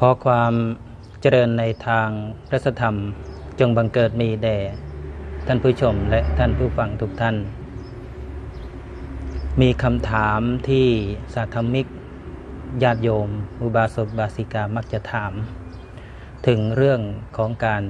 ขอความเจริญในทางพระธรรม จงบังเกิดมีแด่ ท่านผู้ชมและท่านผู้ฟังทุกท่าน มีคำถามที่สาธมิกญาติโยม อุบาสกบาสิกามักจะถาม ถึงเรื่องของการ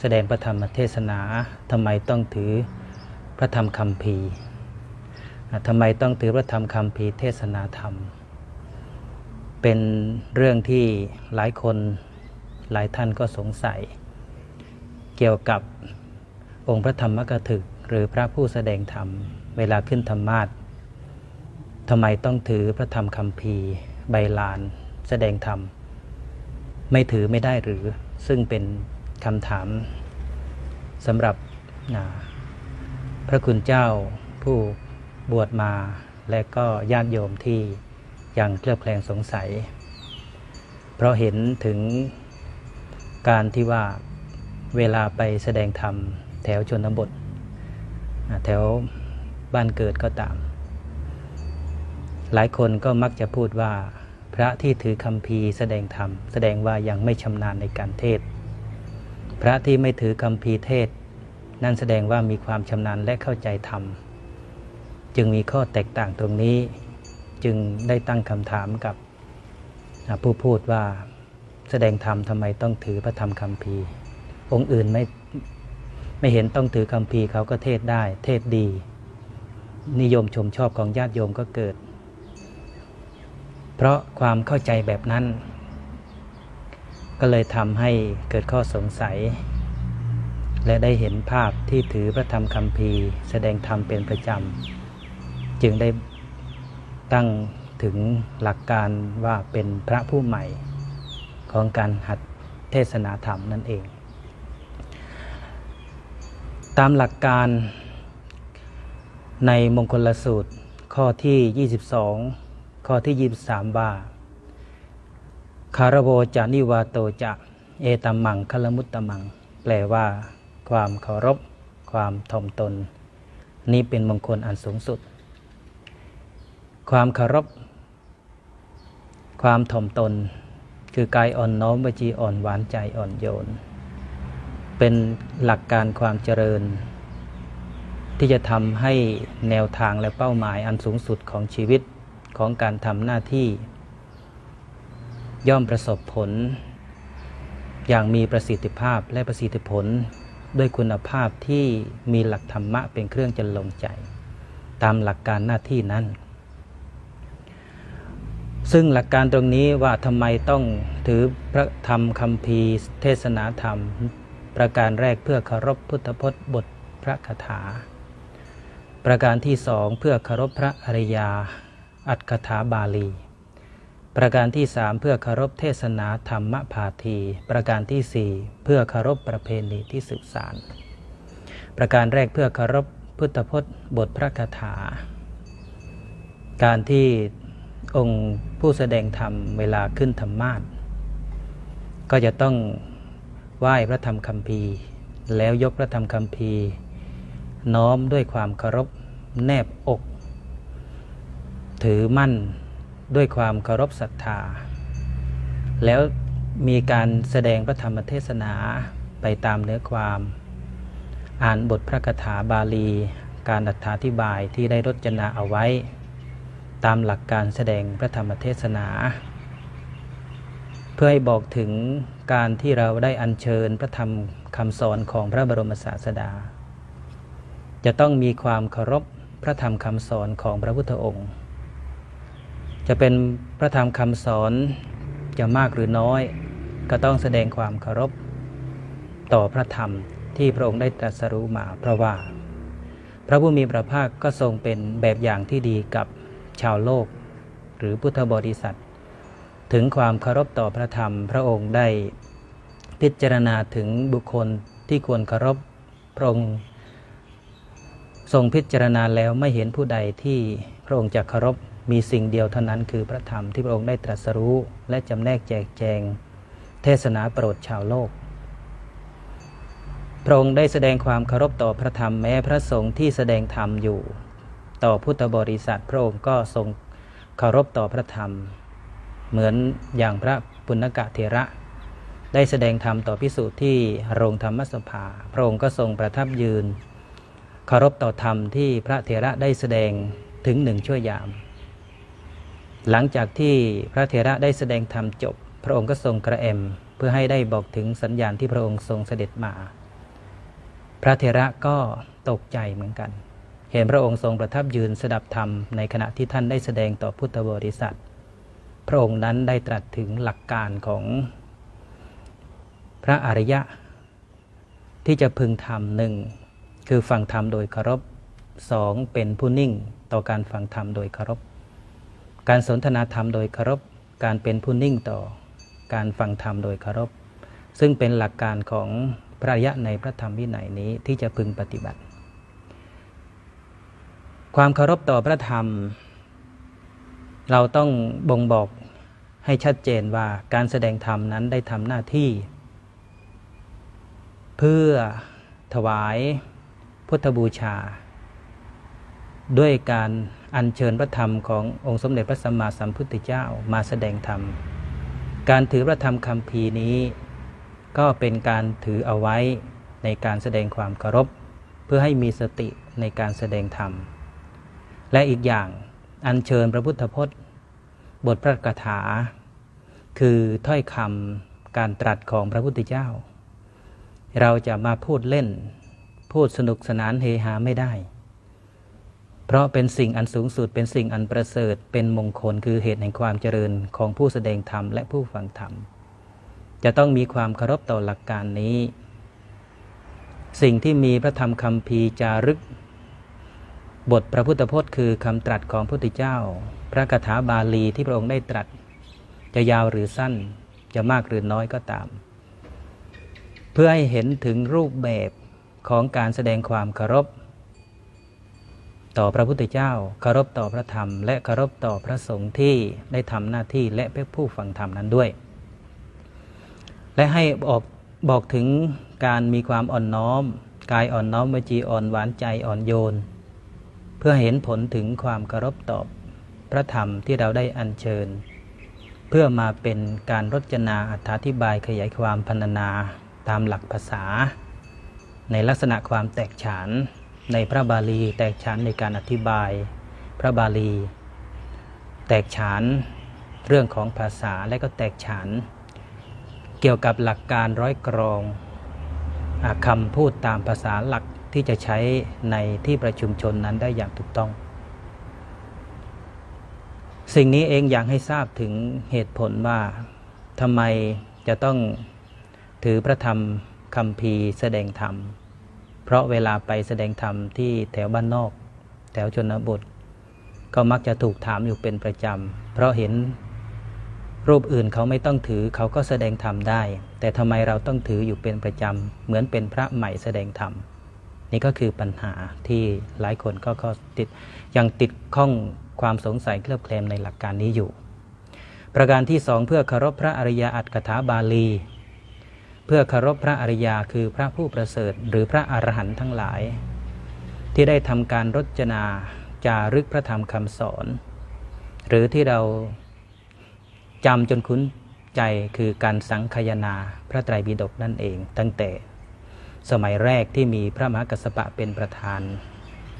แสดงพระธรรมเทศนาทำไมต้องถือพระธรรมคำพีทำไมต้องถือพระธรรมคำพีเทศนาธรรม เป็นเรื่องที่หลายคนหลายท่านก็สงสัย เกี่ยวกับองค์พระธรรมกถึก หรือพระผู้แสดงธรรม เวลาขึ้นธรรมาททำไมต้องถือพระธรรมคำพีร์ใบลาน แสดงธรรม ไม่ถือไม่ได้หรือซึ่งเป็นคำถามสำหรับพระคุณเจ้าผู้บวชมาและก็ญาติโยมที่ ยังเคลือบแคลงสงสัย เพราะเห็นถึงการที่ว่าเวลาไปแสดงธรรมแถวชนบท แถวบ้านเกิดก็ตาม หลายคนก็มักจะพูดว่าพระที่ถือคำพีแสดงธรรม แสดงว่ายังไม่ชำนาญในการเทศ พระที่ไม่ถือคำพีเทศ นั่นแสดงว่ามีความชำนาญและเข้าใจธรรม จึงมีข้อแตกต่างตรงนี้ จึงได้ตั้งคำถามกับผู้พูดว่าแสดงธรรมทำไมต้องถือพระธรรมคำพีองค์อื่นไม่ไม่เห็นต้องถือคำพีเขาก็เทศได้ เทศดี นิยมชมชอบของญาติโยมก็เกิด เพราะความเข้าใจแบบนั้น ก็เลยทำให้เกิดข้อสงสัย และได้เห็นภาพที่ถือพระธรรมคำพีแสดงธรรมเป็นประจำ จึงได้ ตั้งถึงหลักการว่าเป็นพระผู้ใหม่ของการหัดเทศนาธรรมนั่นเอง ตามหลักการในมงคลสูตรข้อที่ 22 ข้อที่ 23 ว่า คารโวจานิวาโตจะ เอตัมมังคลมุตตมัง แปลว่า ความเคารพ ความถ่อมตน นี่เป็นมงคลอันสูงสุด ความเคารพ ความถ่อมตน คือกายอ่อนน้อมวจีอ่อนหวานใจอ่อนโยน เป็นหลักการความเจริญ ที่จะทำให้แนวทางและเป้าหมายอันสูงสุดของชีวิตของการทำหน้าที่ ย่อมประสบผล อย่างมีประสิทธิภาพและประสิทธิผลด้วยคุณภาพที่มีหลักธรรมะเป็นเครื่องจันลงใจ ตามหลักการหน้าที่นั้น ซึ่งหลักการตรงนี้ว่าทำไมต้องถือพระธรรมคำพีเทศนาธรรม ประการแรกเพื่อเคารพพุทธพจน์บทพระคาถา ประการที่สองเพื่อเคารพพระอริยา อัตคถาบาลี ประการที่สามเพื่อเคารพเทศนาธรรมภาที ประการที่สี่เพื่อเคารพประเพณีที่สืบสานประการแรกเพื่อเคารพพุทธพจน์บทพระคาถา การที่ องค์ผู้แสดงธรรมเวลาขึ้นธรรมาทก็จะต้องไหว้พระธรรมคำพีแล้วยกพระธรรมคำพีน้อมด้วยความเคารพแนบอก ถือมั่นด้วยความเคารพศรัทธา แล้วมีการแสดงพระธรรมเทศนาไปตามเนื้อความ อ่านบทพระคาถาบาลี การอธิบายที่ได้รจนาเอาไว้ ตามหลักการแสดงพระธรรมเทศนา เพื่อให้บอกถึงการที่เราได้อัญเชิญพระธรรมคำสอนของพระบรมศาสดา จะต้องมีความเคารพพระธรรมคำสอนของพระพุทธองค์ จะเป็นพระธรรมคำสอนจะมากหรือน้อย ก็ต้องแสดงความเคารพ ต่อพระธรรมที่พระองค์ได้ตรัสรู้มาเพราะว่า พระผู้มีพระภาคก็ทรงเป็นแบบอย่างที่ดีกับ ชาวโลก หรือพุทธบริษัท ถึงความเคารพต่อพระธรรมพระองค์ได้พิจารณาถึงบุคคลที่ควรเคารพพระองค์ทรงพิจารณาแล้วไม่เห็นผู้ใดที่พระองค์จะเคารพมีสิ่งเดียวเท่านั้นคือพระธรรมที่พระองค์ได้ตรัสรู้ และจำแนกแจกแจง เทศนาโปรดชาวโลก พระองค์ได้แสดงความเคารพต่อพระธรรมแม้พระสงฆ์ที่แสดงธรรมอยู่ ต่อพุทธบริษัทพระองค์ก็ทรงเคารพต่อพระธรรม เหมือนอย่างพระปุณกะเถระ ได้แสดงธรรมต่อพิสูจน์ที่โรงธรรมสภา พระองค์ก็ทรงประทับยืนเคารพต่อธรรมที่พระเถระได้แสดงถึงหนึ่งชั่วยาม หลังจากที่พระเถระได้แสดงธรรมจบ พระองค์ก็ทรงกระเอมเพื่อให้ได้บอกถึงสัญญาณที่พระองค์ทรงเสด็จมา พระเถระก็ตกใจเหมือนกัน เห็นพระองค์ทรงประทับยืนสดับธรรมในขณะที่ท่านได้แสดงต่อพุทธบริษัท พระองค์นั้นได้ตรัสถึงหลักการของพระอริยะ ที่จะพึงทำหนึ่งคือฟังธรรมโดยเคารพสองเป็นผู้นิ่งต่อการฟังธรรมโดยเคารพ การสนทนาธรรมโดยเคารพ การเป็นผู้นิ่งต่อการฟังธรรมโดยเคารพ ซึ่งเป็นหลักการของพระอริยะในพระธรรมวินัยนี้ที่จะพึงปฏิบัติ ความเคารพต่อพระธรรม เราต้องบ่งบอกให้ชัดเจนว่าการแสดงธรรมนั้นได้ทำหน้าที่ เพื่อถวายพุทธบูชา ด้วยการอัญเชิญพระธรรมขององค์สมเด็จพระสัมมาสัมพุทธเจ้ามาแสดงธรรม การถือพระธรรมคำพีร์นี้ ก็เป็นการถือเอาไว้ในการแสดงความเคารพ เพื่อให้มีสติในการแสดงธรรม และอีกอย่างอัญเชิญพระพุทธพจน์ บทพระกถา คือถ้อยคำการตรัสของพระพุทธเจ้า เราจะมาพูดเล่น พูดสนุกสนานเฮฮาไม่ได้ เพราะเป็นสิ่งอันสูงสุดเป็นสิ่งอันประเสริฐเป็นมงคลคือเหตุแห่งความเจริญของผู้แสดงธรรมและผู้ฟังธรรม จะต้องมีความเคารพต่อหลักการนี้ สิ่งที่มีพระธรรมคำพีจารึก บทพระพุทธพจน์คือคำตรัสของพระพุทธเจ้า พระคาถาบาลีที่พระองค์ได้ตรัส จะยาวหรือสั้น จะมากหรือน้อยก็ตาม เพื่อให้เห็นถึงรูปแบบของการแสดงความเคารพ ต่อพระพุทธเจ้าเคารพต่อพระธรรม และเคารพต่อพระสงฆ์ที่ได้ทำหน้าที่และเป็นผู้ฟังธรรมนั้นด้วย และให้บอกบอกถึงการมีความอ่อนน้อม กายอ่อนน้อมวจีอ่อนหวานใจอ่อนโยน พื่อเห็นผลถึงความเคารพต่อพระธรรมที่เราได้อัญเชิญ เพื่อมาเป็นการรจนาอธิบายขยายความพรรณนาตามหลักภาษา ในลักษณะความแตกฉานในพระบาลี แตกฉานในการอธิบาย พระบาลี แตกฉานเรื่องของภาษาและก็แตกฉานเกี่ยวกับหลักการร้อยกรองคำพูดตามภาษาหลัก ที่จะใช้ในที่ประชุมชนนั้นได้อย่างถูกต้อง สิ่งนี้เองอยากให้ทราบถึงเหตุผลว่าทำไมจะต้องถือพระธรรมคำพีแสดงธรรม เพราะเวลาไปแสดงธรรมที่แถวบ้านนอก แถวชนบท ก็มักจะถูกถามอยู่เป็นประจำ เพราะเห็นรูปอื่นเขาไม่ต้องถือเขาก็แสดงธรรมได้ แต่ทำไมเราต้องถืออยู่เป็นประจำ เหมือนเป็นพระใหม่แสดงธรรม นี่ก็คือปัญหาที่หลายคนก็ติดยังติดข้องความสงสัยเคลือบแคลมในหลักการนี้อยู่ ประการที่สองเพื่อคารพพระอริยอัตถกถาบาลี เพื่อคารพพระอริยาคือพระผู้ประเสริฐ หรือพระอรหันต์ทั้งหลาย ที่ได้ทำการรจนาจารึกพระธรรมคำสอน หรือที่เราจำจนคุ้นใจคือการสังคยนาพระไตรปิฎกนั่นเองตั้งแต่ สมัยแรกที่มีพระมหากัสปะเป็นประธาน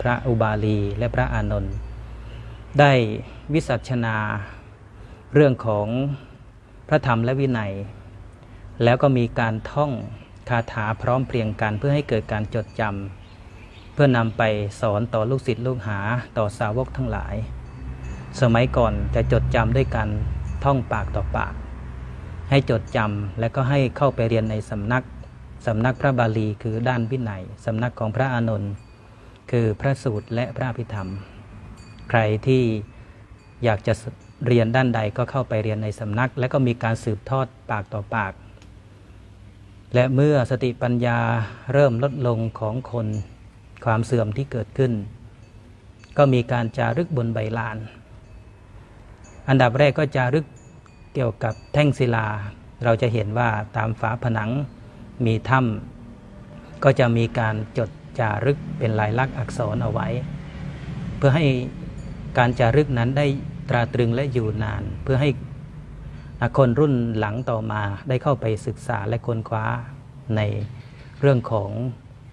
พระอุบาลีและพระอานนท์ได้วิสัชนาเรื่องของพระธรรมและวินัย แล้วก็มีการท่องคาถาพร้อมเพรียงกันเพื่อให้เกิดการจดจำเพื่อนำไปสอนต่อลูกศิษย์ลูกหาต่อสาวกทั้งหลาย สมัยก่อนจะจดจำด้วยกันท่องปากต่อปาก ให้จดจำและก็ให้เข้าไปเรียนในสำนัก สำนักพระบาลีคือด้านวินัยสำนักของพระอานนท์คือพระสูตรและพระพิธรรม ใครที่อยากจะเรียนด้านใดก็เข้าไปเรียนในสำนัก และก็มีการสืบทอดปากต่อปาก และเมื่อสติปัญญาเริ่มลดลงของคนความเสื่อมที่เกิดขึ้น ก็มีการจารึกบนใบลาน อันดับแรกก็จารึกเกี่ยวกับแท่งศิลา เราจะเห็นว่าตามฝาผนัง มีถ้ำก็จะมีการจดจารึกเป็นลายลักษณ์อักษรเอาไว้ เพื่อให้การจารึกนั้นได้ตราตรึงและอยู่นาน เพื่อให้คนรุ่นหลังต่อมาได้เข้าไปศึกษาและค้นคว้าในเรื่องของ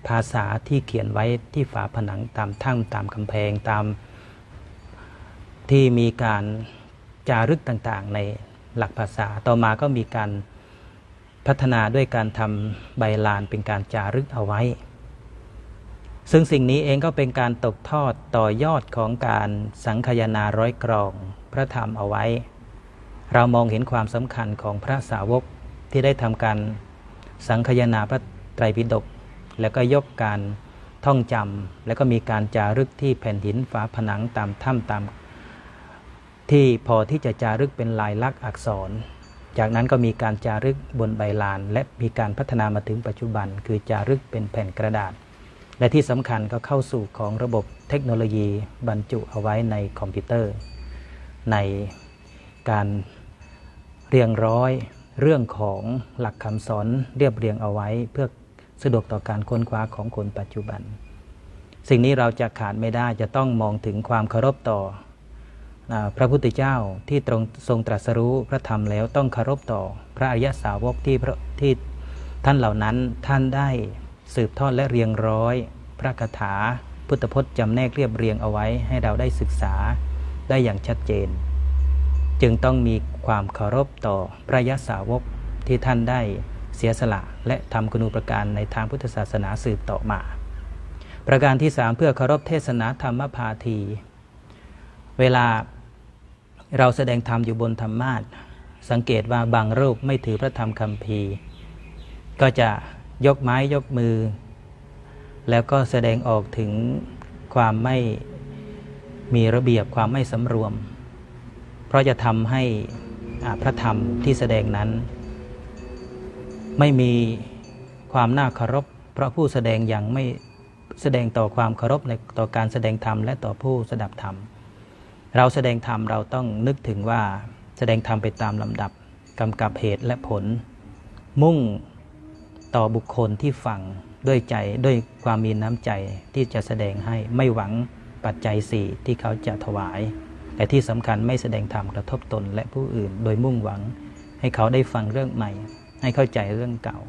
ภาษาที่เขียนไว้ที่ฝาผนังตามถ้ำตามกำแพงตามที่มีการจารึกต่างๆ ในหลักภาษาต่อมาก็มีการ พัฒนาด้วยการทำใบลานเป็นการจารึกเอาไว้ ซึ่งสิ่งนี้เองก็เป็นการตกทอดต่อยอดของการสังคายนาร้อยกรองพระธรรมเอาไว้ เรามองเห็นความสำคัญของพระสาวกที่ได้ทำการสังคายนาพระไตรปิฎกแล้วก็ยกการท่องจำแล้วก็มีการจารึกที่แผ่นหินฝาผนังตามถ้ำตาม ที่พอที่จะจารึกเป็นลายลักษณ์อักษร จากนั้นก็มีการจารึกบนใบลาน และมีการพัฒนามาถึงปัจจุบัน คือจารึกเป็นแผ่นกระดาษ และที่สำคัญก็เข้าสู่ของระบบเทคโนโลยีบรรจุเอาไว้ในคอมพิวเตอร์ ในการเรียงร้อยเรื่องของหลักคำสอนเรียบเรียงเอาไว้ เพื่อสะดวกต่อการค้นคว้าของคนปัจจุบัน สิ่งนี้เราจะขาดไม่ได้จะต้องมองถึงความเคารพต่อ พระพุทธเจ้าที่ตรงทรงตรัสรู้พระธรรมแล้วต้องเคารพต่อ พระอริยสาวกที่พระที่ท่านเหล่านั้นท่านได้สืบทอดและเรียงร้อย พระคาถาพุทธพจน์จำแนกเรียบเรียงเอาไว้ให้เราได้ศึกษาได้อย่างชัดเจน จึงต้องมีความเคารพต่อพระยสาวกที่ท่านได้เสียสละ และทำคุณูปการในทางพุทธศาสนาสืบต่อมา ประการที่สามเพื่อเคารพเทศนาธรรมพาที เวลา เราแสดงธรรมอยู่บนธรรมาทสังเกตว่าบางรูปไม่ถือพระธรรมคำพีก็จะยกไม้ยกมือ แล้วก็แสดงออกถึงความไม่มีระเบียบความไม่สำรวม เพราะจะทำให้อาพระธรรมที่แสดงนั้น ไม่มีความน่าเคารพ เพราะผู้แสดงอย่างไม่แสดงต่อความเคารพในต่อการแสดงธรรมและต่อผู้สดับธรรม เราแสดงธรรมเราต้องนึกถึงว่าแสดงธรรมไปตามลำดับกำกับเหตุและผล มุ่งต่อบุคคลที่ฟังด้วยใจด้วยความมีน้ำใจที่จะแสดงให้ไม่หวังปัจจัยสี่ที่เขาจะถวาย แต่ที่สำคัญไม่แสดงธรรมกระทบตนและผู้อื่น โดยมุ่งหวังให้เขาได้ฟังเรื่องใหม่ ให้เข้าใจเรื่องเก่า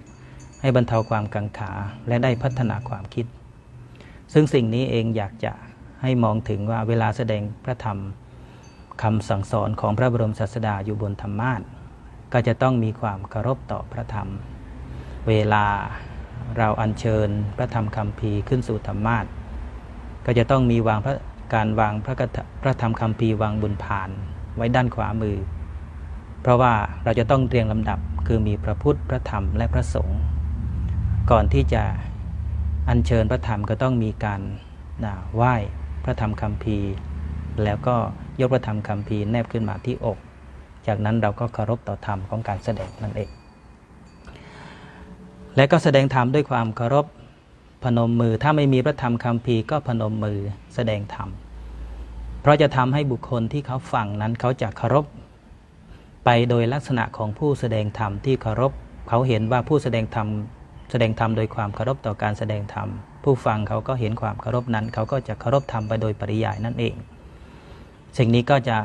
ให้บรรเทาความกังขาและได้พัฒนาความคิด ซึ่งสิ่งนี้เองอยากจะ ให้มองถึงว่าเวลาแสดงพระธรรมคำสั่งสอนของพระบรมศาสดาอยู่บนธรรมาทก็จะต้องมีความเคารพต่อพระธรรม เวลาเราอัญเชิญพระธรรมคำพีขึ้นสู่ธรรมาทก็จะต้องมีวางพระการวางพระพระธรรมคำพีวางบนผานไว้ด้านขวามือ เพราะว่าเราจะต้องเรียงลำดับคือมีพระพุทธพระธรรมและพระสงฆ์ก่อนที่จะอัญเชิญพระธรรมก็ต้องมีการไหว้ พระธรรมคำพีร์ แล้วก็ยกพระธรรมคำพีร์แนบขึ้นมาที่อก จากนั้นเราก็เคารพต่อธรรมของการแสดงนั่นเอง และก็แสดงธรรมด้วยความเคารพพนมมือถ้าไม่มีพระธรรมคำพีร์ก็พนมมือแสดงธรรมเพราะจะทำให้บุคคลที่เขาฟังนั้นเขาจะเคารพไปโดยลักษณะของผู้แสดงธรรมที่เคารพเขาเห็นว่าผู้แสดงธรรมแสดงธรรมโดยความเคารพต่อการแสดงธรรม ผู้ฟังเขาก็เห็นความเคารพนั้น เขาก็จะเคารพธรรมไปโดยปริยายนั่นเอง สิ่งนี้ก็จะ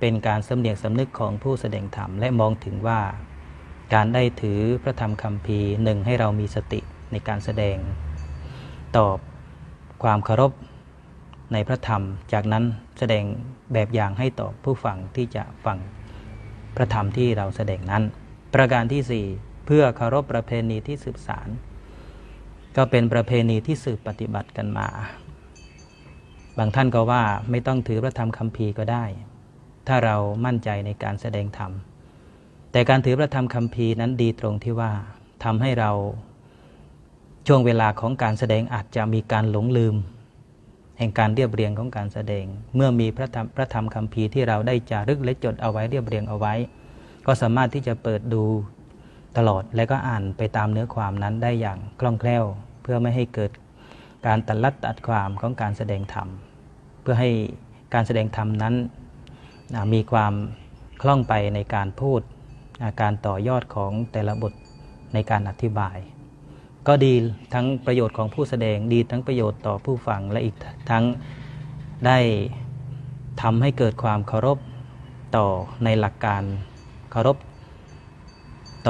เป็นการสำเนียกสำนึกของผู้แสดงธรรมและมองถึงว่า การได้ถือพระธรรมคำพีหนึ่งให้เรามีสติในการแสดง ตอบความเคารพในพระธรรม จากนั้นแสดงแบบอย่างให้ต่อผู้ฟังที่จะฟังพระธรรมที่เราแสดงนั้น ประการที่สี่เพื่อเคารพประเพณีที่สืบสาร ก็เป็นประเพณีที่สืบปฏิบัติกันมา บางท่านก็ว่าไม่ต้องถือพระธรรมคำพีร์ก็ได้ ถ้าเรามั่นใจในการแสดงธรรม แต่การถือพระธรรมคำพีร์นั้นดีตรงที่ว่าทำให้เราช่วงเวลาของการแสดงอาจจะมีการหลงลืม แห่งการเรียบเรียงของการแสดง เมื่อมีพระธรรมพระธรรมคำพีร์ที่เราได้จารึกและจดเอาไว้เรียบเรียงเอาไว้ ก็สามารถที่จะเปิดดู ตลอด และก็อ่านไปตามเนื้อความนั้นได้อย่างคล่องแคล่ว เพื่อไม่ให้เกิดการตัดลัดตัดความของการแสดงธรรม เพื่อให้การแสดงธรรมนั้นมีความคล่องไปในการพูดการต่อยอดของแต่ละบทในการอธิบาย ก็ดีทั้งประโยชน์ของผู้แสดงดีทั้งประโยชน์ต่อผู้ฟังและอีกทั้งได้ทำให้เกิดความเคารพต่อในหลักการเคารพ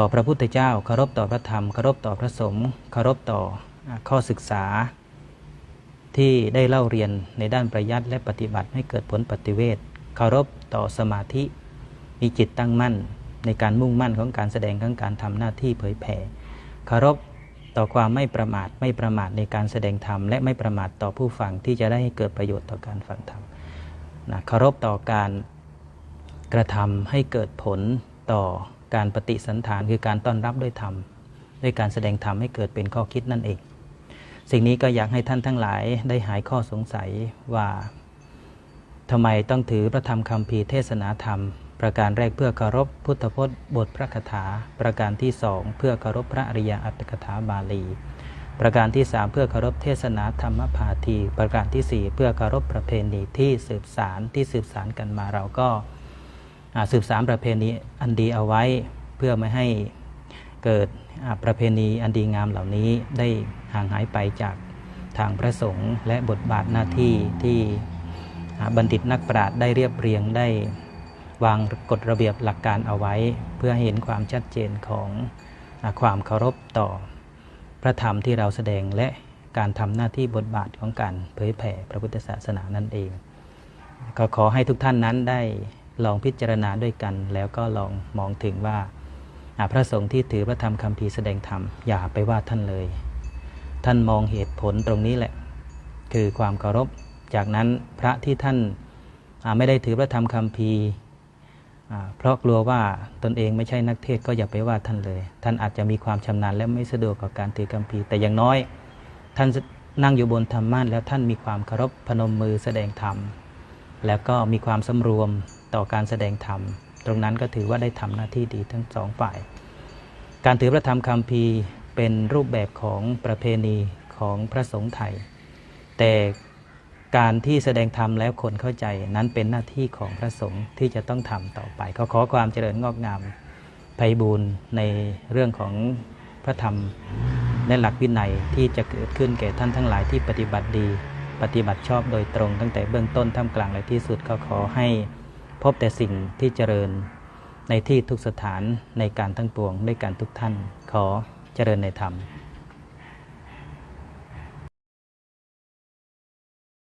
ต่อพระพุทธเจ้าเคารพต่อพระธรรมเคารพต่อพระสงฆ์เคารพต่อข้อศึกษา ที่ได้เล่าเรียนในด้านประยัดและปฏิบัติให้เกิดผลปฏิเวทเคารพต่อสมาธิ มีจิตตั้งมั่นในการมุ่งมั่นของการแสดงของการทำหน้าที่เผยแผ่เคารพต่อความไม่ประมาทไม่ประมาทในการแสดงธรรมและไม่ประมาทต่อผู้ฟังที่จะได้ให้เกิดประโยชน์ต่อการฟังธรรมนะเคารพต่อการกระทำให้เกิดผลต่อ การปฏิสันฐานคือการต้อนรับด้วยธรรม ด้วยการแสดงธรรมให้เกิดเป็นข้อคิดนั่นเอง สิ่งนี้ก็อยากให้ท่านทั้งหลายได้หายข้อสงสัยว่าทำไมต้องถือพระธรรมคำพีเทศนาธรรม ประการแรกเพื่อเคารพพุทธพจน์บทพระคาถา ประการที่สองเพื่อเคารพพระอริยอัตถกถาบาลี ประการที่สามเพื่อเคารพเทศนาธรรมพาทีประการที่สี่เพื่อเคารพประเพณีที่สืบสารที่สืบสารกันมาเราก็ สืบสารประเพณีอันดีเอาไว้เพื่อไม่ให้เกิดประเพณีอันดีงามเหล่านี้ได้ห่างหายไปจากทางพระสงฆ์และบทบาทหน้าที่ที่บัณฑิตนักปราชญ์ได้เรียบเรียงได้วางกฎระเบียบหลักการเอาไว้ เพื่อให้เห็นความชัดเจนของความเคารพต่อพระธรรมที่เราแสดงและการทำหน้าที่บทบาทของการเผยแผ่พระพุทธศาสนานั่นเอง ก็ขอให้ทุกท่านนั้นได้ ลองพิจารณาด้วยกัน แล้วก็ลองมองถึงว่าพระสงฆ์ที่ถือพระธรรมคำพีร์แสดงธรรมอย่าไปว่าท่านเลย ท่านมองเหตุผลตรงนี้แหละ คือความเคารพ จากนั้นพระที่ท่านไม่ได้ถือพระธรรมคำพีร์เพราะกลัวว่าตนเองไม่ใช่นักเทศก็อย่าไปว่าท่านเลย ท่านอาจจะมีความชำนาญและไม่สะดวกกับการถือคำพีร์แต่อย่างน้อย ท่านนั่งอยู่บนธรรมะแล้วท่านมีความเคารพพนมมือแสดงธรรม แล้วก็มีความสำรวมต่อการแสดงธรรม ตรงนั้นก็ถือว่าได้ทำหน้าที่ดีทั้งสองฝ่าย การถือพระธรรมคำพีเป็นรูปแบบของประเพณีของพระสงฆ์ไทย แต่การที่แสดงธรรมแล้วคนเข้าใจนั้นเป็นหน้าที่ของพระสงฆ์ที่จะต้องทำต่อไปขอขอความเจริญงอกงามไพบูรณ์ในเรื่องของพระธรรมและหลักวินัยที่จะเกิดขึ้นแก่ท่านทั้งหลายที่ปฏิบัติดี ปฏิบัติชอบโดยตรงตั้งแต่เบื้องต้นท่ามกลางและที่สุดก็ขอให้พบแต่สิ่งที่เจริญในที่ทุกสถานในการทั้งปวงด้วยการทุกท่าน ขอเจริญในธรรม